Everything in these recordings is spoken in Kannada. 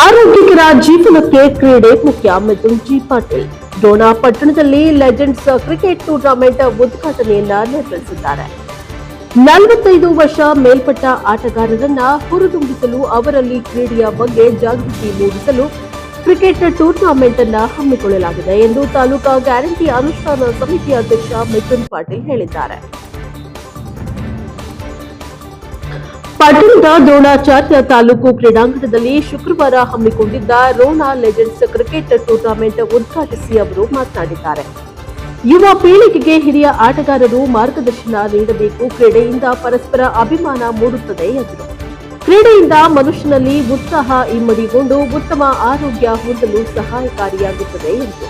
ಆರೋಗ್ಯಕರ ಜೀವನಕ್ಕೆ ಕ್ರೀಡೆ ಮುಖ್ಯ ಮಿಥುನ್ ಜಿ ಪಾಟೀಲ್. ಡೋನಾ ಪಟ್ಟಣದಲ್ಲಿ ಲೆಜೆಂಡ್ಸ್ ಕ್ರಿಕೆಟ್ ಟೂರ್ನಮೆಂಟ್ ಉದ್ಘಾಟನೆಯನ್ನ ನೆರವೇರಿಸಿದ್ದಾರೆ ನಲವತ್ತೈದು ವರ್ಷ ಮೇಲ್ಪಟ್ಟ ಆಟಗಾರರನ್ನ ಹುರಿದುಂಬಿಸಲು ಅವರಲ್ಲಿ ಕ್ರೀಡೆಯ ಬಗ್ಗೆ ಜಾಗೃತಿ ಮೂಡಿಸಲು ಕ್ರಿಕೆಟ್ ಟೂರ್ನಮೆಂಟ್ ಅನ್ನ ಹಮ್ಮಿಕೊಳ್ಳಲಾಗಿದೆ ಎಂದು ತಾಲೂಕಾ ಗ್ಯಾರಂಟಿ ಅನುಷ್ಠಾನ ಸಮಿತಿ ಅಧ್ಯಕ್ಷ ಮಿಥುನ್ ಪಾಟೀಲ್ ಹೇಳಿದ್ದಾರೆ. ಪಟ್ಟಣದ ದ್ರೋಣಾಚಾರ್ಯ ತಾಲೂಕು ಕ್ರೀಡಾಂಗಣದಲ್ಲಿ ಶುಕ್ರವಾರ ಹಮ್ಮಿಕೊಂಡಿದ್ದ ರೋನಾ ಲೆಜೆಂಡ್ಸ್ ಕ್ರಿಕೆಟ್ ಟೂರ್ನಮೆಂಟ್ ಉದ್ಘಾಟಿಸಿ ಅವರು ಮಾತನಾಡಿದ್ದಾರೆ. ಯುವ ಪೀಳಿಗೆಗೆ ಹಿರಿಯ ಆಟಗಾರರು ಮಾರ್ಗದರ್ಶನ ನೀಡಬೇಕು, ಕ್ರೀಡೆಯಿಂದ ಪರಸ್ಪರ ಅಭಿಮಾನ ಮೂಡುತ್ತದೆ ಎಂದರು. ಕ್ರೀಡೆಯಿಂದ ಮನುಷ್ಯನಲ್ಲಿ ಉತ್ಸಾಹ ಇಮ್ಮಡಿಗೊಂಡು ಉತ್ತಮ ಆರೋಗ್ಯ ಹೊಂದಲು ಸಹಾಯಕಾರಿಯಾಗುತ್ತದೆ ಎಂದರು.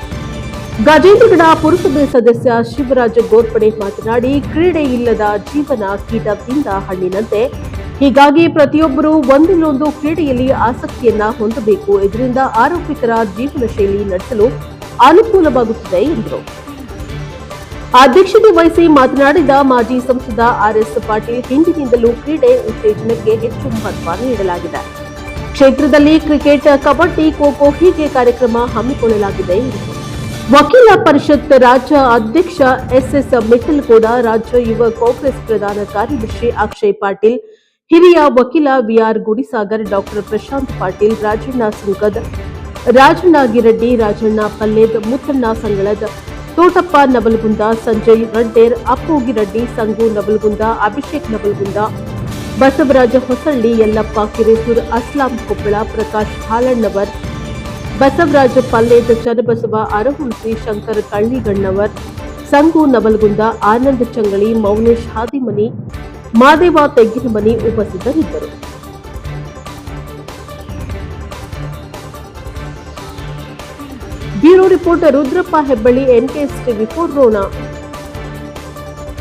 ಗಜೇಂದ್ರಗಡ ಪುರಸಭೆ ಸದಸ್ಯ ಶಿವರಾಜ ಗೋರ್ಪಡೆ ಮಾತನಾಡಿ, ಕ್ರೀಡೆ ಇಲ್ಲದ ಜೀವನ ಕೀಟದಿಂದ ಹಣ್ಣಿನಂತೆ ಹೀಗಾಗಿ ಪ್ರತಿಯೊಬ್ಬರೂ ಒಂದಿಲ್ಲೊಂದು ಕ್ರೀಡೆಯಲ್ಲಿ ಆಸಕ್ತಿಯನ್ನ ಹೊಂದಬೇಕು. ಇದರಿಂದ ಆರೋಪಿತರ ಜೀವನ ಶೈಲಿ ನಡೆಸಲು ಅನುಕೂಲವಾಗುತ್ತದೆ ಎಂದರು. ಅಧ್ಯಕ್ಷತೆ ವಹಿಸಿ ಮಾತನಾಡಿದ ಮಾಜಿ ಸಂಸದ ಆರ್ಎಸ್ ಪಾಟೀಲ್, ಹಿಂದಿನಿಂದಲೂ ಕ್ರೀಡೆ ಉತ್ತೇಜನಕ್ಕೆ ಹೆಚ್ಚು ಮಹತ್ವ ನೀಡಲಾಗಿದೆ. ಕ್ಷೇತ್ರದಲ್ಲಿ ಕ್ರಿಕೆಟ್, ಕಬಡ್ಡಿ, ಖೋಖೋ ಹೀಗೆ ಕಾರ್ಯಕ್ರಮ ಹಮ್ಮಿಕೊಳ್ಳಲಾಗಿದೆ ವಕೀಲ ಪರಿಷತ್ ರಾಜ್ಯ ಅಧ್ಯಕ್ಷ ಎಸ್ಎಸ್ ಮಿಟ್ಟಲ್ ಕೂಡ ರಾಜ್ಯ ಯುವ ಕಾಂಗ್ರೆಸ್ ಪ್ರಧಾನ ಕಾರ್ಯದರ್ಶಿ ಅಕ್ಷಯ್ ಪಾಟೀಲ್ ಹಿರಿಯ ವಕೀಲ V R Gudisagar doctor Prashant Patil, Rajanna Sunkad Rajanna Giraddi, Rajanna Palled, Muttanna Sangalad, Thotappa Navalgund Sanjay Radder Appu Giraddi, Sangu Navalgund, Abhishek Navalgund, Basavaraj Hosalli, Yallappa Kiresur, Aslam Koppal, Prakash Halannavar, Basavaraj Palled, Channabasava Arahunasi Shankar Kalliganavar, Sangu Navalgund, Anand Changali, Mounesh Hadimani Madeva Tegginamani ಉಪಸ್ಥಿತರಿದ್ದರು. Bureau reporter Rudrappa Hebballi NKS TV four Ron